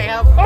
Yeah.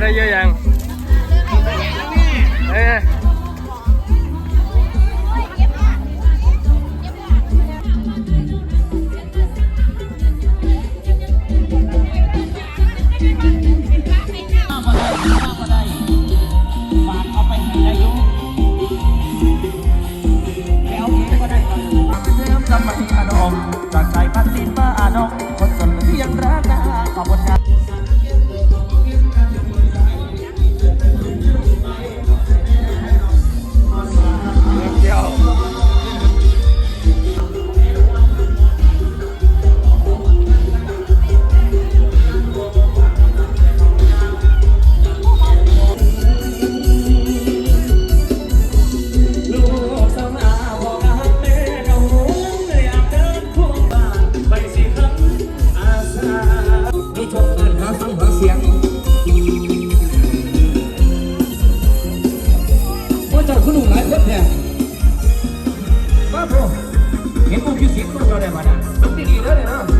ได้เยอะยัง ลูกหลายคนี่ยบ้าโพเห็นกูคิวสิทธิ์กเราได้มานะต้องดีดีเลยนะ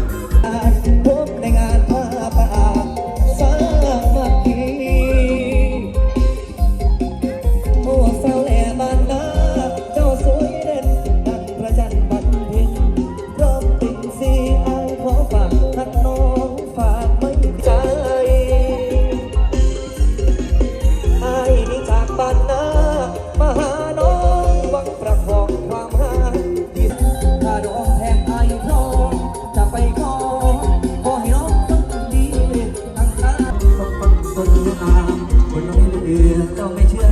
到每天。